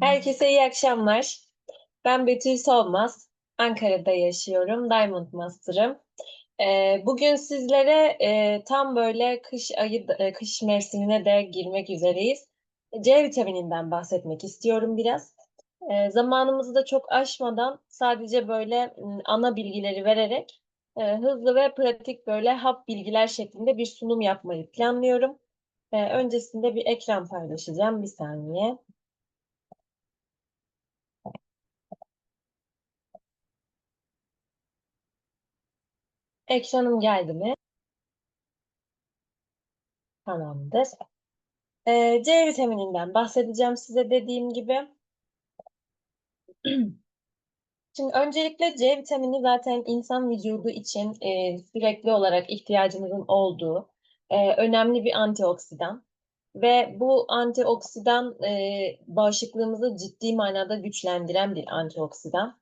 Herkese iyi akşamlar. Ben Betül Solmaz. Ankara'da yaşıyorum. Diamond Master'ım. Ee, bugün sizlere e, tam böyle kış ayı, e, kış mevsimine de girmek üzereyiz. C vitamininden bahsetmek istiyorum biraz. E, zamanımızı da çok aşmadan sadece böyle ana bilgileri vererek e, hızlı ve pratik böyle hap bilgiler şeklinde bir sunum yapmayı planlıyorum. E, öncesinde bir ekran paylaşacağım. Bir saniye. Ekranım geldi mi? Tamamdır. Ee, C vitamininden bahsedeceğim size dediğim gibi. Şimdi öncelikle C vitamini zaten insan vücudu için e, sürekli olarak ihtiyacımızın olduğu e, önemli bir antioksidan. Ve bu antioksidan e, bağışıklığımızı ciddi manada güçlendiren bir antioksidan.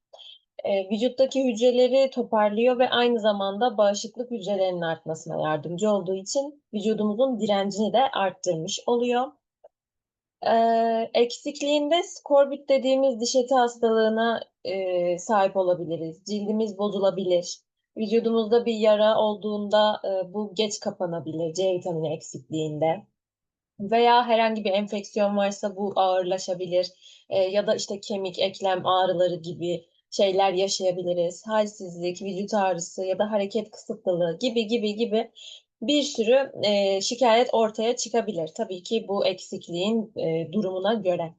E, vücuttaki hücreleri toparlıyor ve aynı zamanda bağışıklık hücrelerinin artmasına yardımcı olduğu için vücudumuzun direncini de arttırmış oluyor. Ee, eksikliğinde skorbut dediğimiz diş eti hastalığına e, sahip olabiliriz. Cildimiz bozulabilir. Vücudumuzda bir yara olduğunda e, bu geç kapanabilir C vitamini eksikliğinde. Veya herhangi bir enfeksiyon varsa bu ağırlaşabilir. E, ya da işte kemik, eklem ağrıları gibi şeyler yaşayabiliriz. Halsizlik, vücut ağrısı ya da hareket kısıtlılığı gibi gibi gibi bir sürü e, şikayet ortaya çıkabilir. Tabii ki bu eksikliğin e, durumuna göre.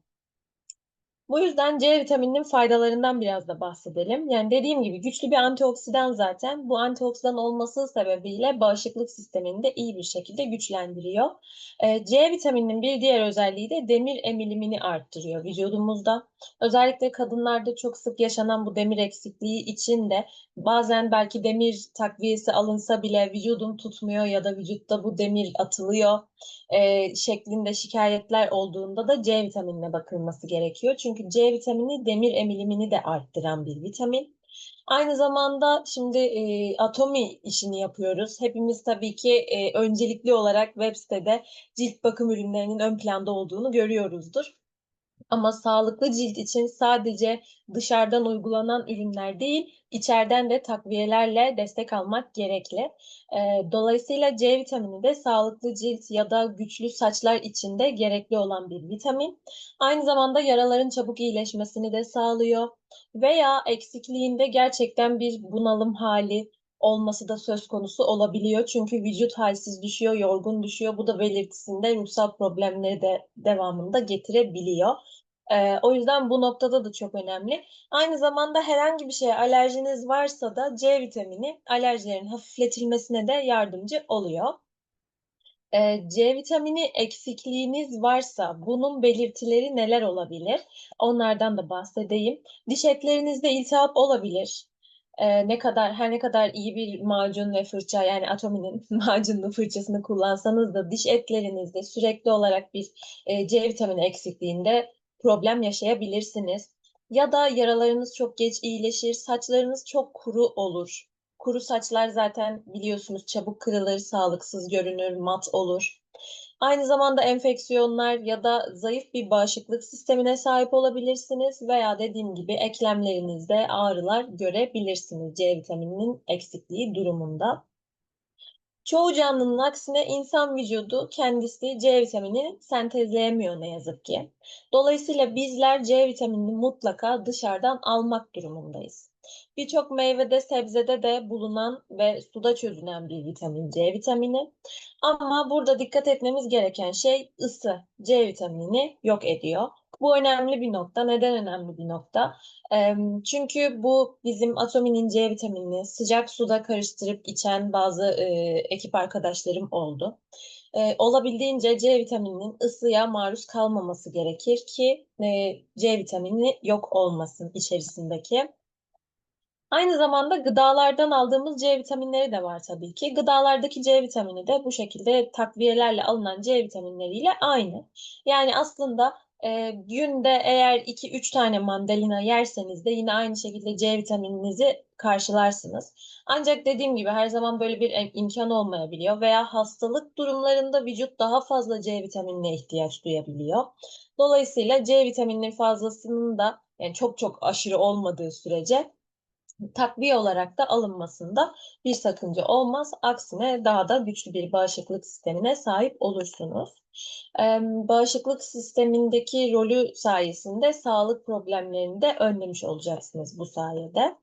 Bu yüzden C vitamininin faydalarından biraz da bahsedelim. Yani dediğim gibi güçlü bir antioksidan zaten. Bu antioksidan olması sebebiyle bağışıklık sistemini de iyi bir şekilde güçlendiriyor. Ee, C vitamininin bir diğer özelliği de demir emilimini arttırıyor vücudumuzda. Özellikle kadınlarda çok sık yaşanan bu demir eksikliği için de bazen belki demir takviyesi alınsa bile vücudum tutmuyor ya da vücutta bu demir atılıyor e, şeklinde şikayetler olduğunda da C vitaminine bakılması gerekiyor. Çünkü C vitamini demir emilimini de arttıran bir vitamin. Aynı zamanda şimdi e, atomi işini yapıyoruz. Hepimiz tabii ki e, öncelikli olarak web sitede cilt bakım ürünlerinin ön planda olduğunu görüyoruzdur. Ama sağlıklı cilt için sadece dışarıdan uygulanan ürünler değil, içeriden de takviyelerle destek almak gerekli. Dolayısıyla C vitamini de sağlıklı cilt ya da güçlü saçlar için de gerekli olan bir vitamin. Aynı zamanda yaraların çabuk iyileşmesini de sağlıyor. Veya eksikliğinde gerçekten bir bunalım hali, olması da söz konusu olabiliyor. Çünkü vücut halsiz düşüyor, yorgun düşüyor. Bu da belirtisinde ruhsal problemleri de devamında getirebiliyor. Ee, o yüzden bu noktada da çok önemli. Aynı zamanda herhangi bir şeye alerjiniz varsa da C vitamini alerjilerin hafifletilmesine de yardımcı oluyor. Ee, C vitamini eksikliğiniz varsa bunun belirtileri neler olabilir? Onlardan da bahsedeyim. Diş etlerinizde iltihap olabilir e, ne kadar her ne kadar iyi bir macun ve fırça yani Atomi'nin macunlu fırçasını kullansanız da diş etlerinizde sürekli olarak bir e, C vitamini eksikliğinde problem yaşayabilirsiniz. Ya da yaralarınız çok geç iyileşir, saçlarınız çok kuru olur. Kuru saçlar zaten biliyorsunuz çabuk kırılır, sağlıksız görünür, mat olur. Aynı zamanda enfeksiyonlar ya da zayıf bir bağışıklık sistemine sahip olabilirsiniz veya dediğim gibi eklemlerinizde ağrılar görebilirsiniz C vitamininin eksikliği durumunda. Çoğu canlının aksine insan vücudu kendisi C vitamini sentezleyemiyor ne yazık ki. Dolayısıyla bizler C vitaminini mutlaka dışarıdan almak durumundayız. Birçok meyvede, sebzede de bulunan ve suda çözünen bir vitamin C vitamini. Ama burada dikkat etmemiz gereken şey ısı C vitaminini yok ediyor. Bu önemli bir nokta. Neden önemli bir nokta? Çünkü bu bizim atominin C vitaminini sıcak suda karıştırıp içen bazı ekip arkadaşlarım oldu. olabildiğince C vitamininin ısıya maruz kalmaması gerekir ki C vitamini yok olmasın içerisindeki. Aynı zamanda gıdalardan aldığımız C vitaminleri de var tabii ki. Gıdalardaki C vitamini de bu şekilde takviyelerle alınan C vitaminleriyle aynı. Yani aslında Ee, günde eğer 2-3 tane mandalina yerseniz de yine aynı şekilde C vitamininizi karşılarsınız. Ancak dediğim gibi her zaman böyle bir im- imkan olmayabiliyor veya hastalık durumlarında vücut daha fazla C vitaminine ihtiyaç duyabiliyor. Dolayısıyla C vitamininin fazlasının da yani çok çok aşırı olmadığı sürece takviye olarak da alınmasında bir sakınca olmaz. Aksine daha da güçlü bir bağışıklık sistemine sahip olursunuz. Em, Bağışıklık sistemindeki rolü sayesinde sağlık problemlerini de önlemiş olacaksınız bu sayede.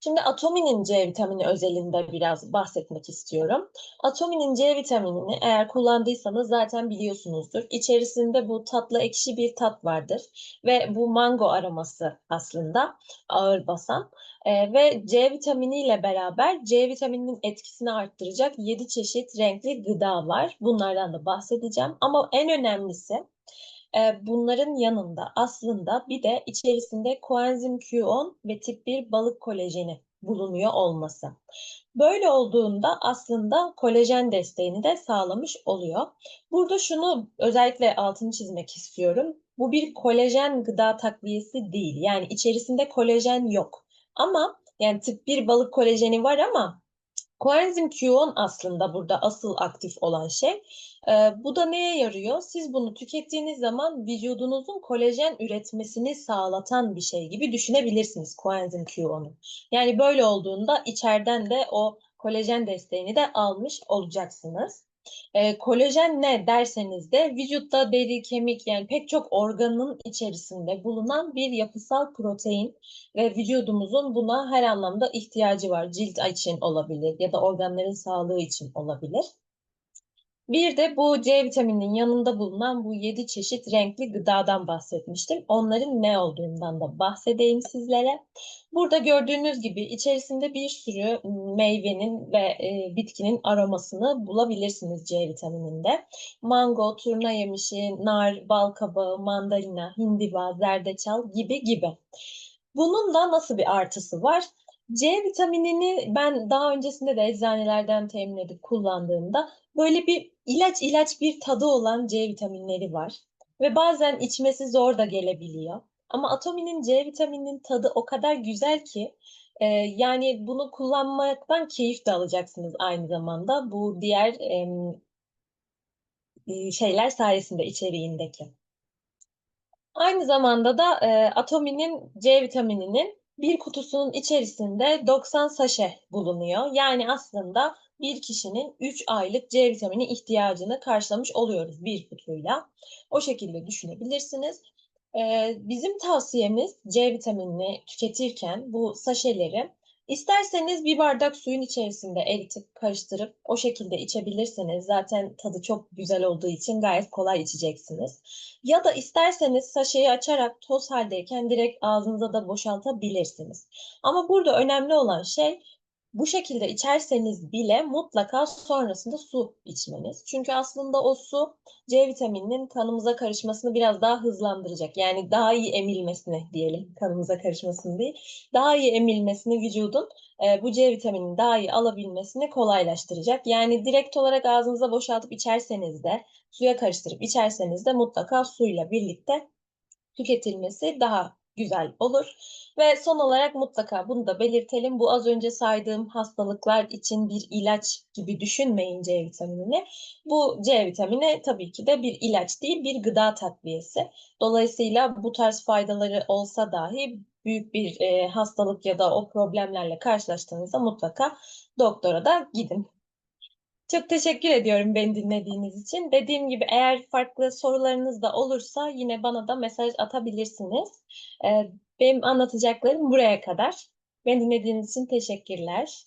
Şimdi Atomi'nin C vitamini özelinde biraz bahsetmek istiyorum. Atomi'nin C vitaminini eğer kullandıysanız zaten biliyorsunuzdur. İçerisinde bu tatlı ekşi bir tat vardır ve bu mango aroması aslında ağır basan. Ee, ve C vitamini ile beraber C vitamininin etkisini arttıracak 7 çeşit renkli gıda var. Bunlardan da bahsedeceğim. Ama en önemlisi e, bunların yanında aslında bir de içerisinde koenzim Q10 ve tip 1 balık kolajeni bulunuyor olması. Böyle olduğunda aslında kolajen desteğini de sağlamış oluyor. Burada şunu özellikle altını çizmek istiyorum. Bu bir kolajen gıda takviyesi değil. Yani içerisinde kolajen yok. Ama yani tip 1 balık kolajeni var ama Koenzim Q10 aslında burada asıl aktif olan şey. Ee, bu da neye yarıyor? Siz bunu tükettiğiniz zaman vücudunuzun kolajen üretmesini sağlatan bir şey gibi düşünebilirsiniz koenzim Q10'u. Yani böyle olduğunda içeriden de o kolajen desteğini de almış olacaksınız. E, kolajen ne derseniz de vücutta deri, kemik yani pek çok organın içerisinde bulunan bir yapısal protein ve vücudumuzun buna her anlamda ihtiyacı var. Cilt için olabilir ya da organların sağlığı için olabilir. Bir de bu C vitamininin yanında bulunan bu 7 çeşit renkli gıdadan bahsetmiştim. Onların ne olduğundan da bahsedeyim sizlere. Burada gördüğünüz gibi içerisinde bir sürü meyvenin ve e, bitkinin aromasını bulabilirsiniz C vitamininde. Mango, turna yemişi, nar, bal kabağı, mandalina, hindiba, zerdeçal gibi gibi. Bunun da nasıl bir artısı var? C vitaminini ben daha öncesinde de eczanelerden temin edip kullandığımda böyle bir ilaç ilaç bir tadı olan C vitaminleri var. Ve bazen içmesi zor da gelebiliyor. Ama Atomi'nin C vitamininin tadı o kadar güzel ki e, yani bunu kullanmaktan keyif de alacaksınız aynı zamanda bu diğer e, şeyler sayesinde içeriğindeki. Aynı zamanda da e, Atomi'nin C vitamininin bir kutusunun içerisinde 90 saşe bulunuyor. Yani aslında bir kişinin 3 aylık C vitamini ihtiyacını karşılamış oluyoruz bir kutuyla. O şekilde düşünebilirsiniz. Ee, bizim tavsiyemiz C vitaminini tüketirken bu saşeleri isterseniz bir bardak suyun içerisinde eritip karıştırıp o şekilde içebilirsiniz. Zaten tadı çok güzel olduğu için gayet kolay içeceksiniz. Ya da isterseniz saşeyi açarak toz haldeyken direkt ağzınıza da boşaltabilirsiniz. Ama burada önemli olan şey bu şekilde içerseniz bile mutlaka sonrasında su içmeniz. Çünkü aslında o su C vitamininin kanımıza karışmasını biraz daha hızlandıracak. Yani daha iyi emilmesini diyelim, kanımıza karışmasını değil, daha iyi emilmesini vücudun e, bu C vitaminini daha iyi alabilmesini kolaylaştıracak. Yani direkt olarak ağzınıza boşaltıp içerseniz de, suya karıştırıp içerseniz de mutlaka suyla birlikte tüketilmesi daha güzel olur. Ve son olarak mutlaka bunu da belirtelim. Bu az önce saydığım hastalıklar için bir ilaç gibi düşünmeyin C vitaminini. Bu C vitamini tabii ki de bir ilaç değil, bir gıda takviyesi. Dolayısıyla bu tarz faydaları olsa dahi büyük bir e, hastalık ya da o problemlerle karşılaştığınızda mutlaka doktora da gidin. Çok teşekkür ediyorum beni dinlediğiniz için. Dediğim gibi eğer farklı sorularınız da olursa yine bana da mesaj atabilirsiniz. Ee, benim anlatacaklarım buraya kadar. Beni dinlediğiniz için teşekkürler.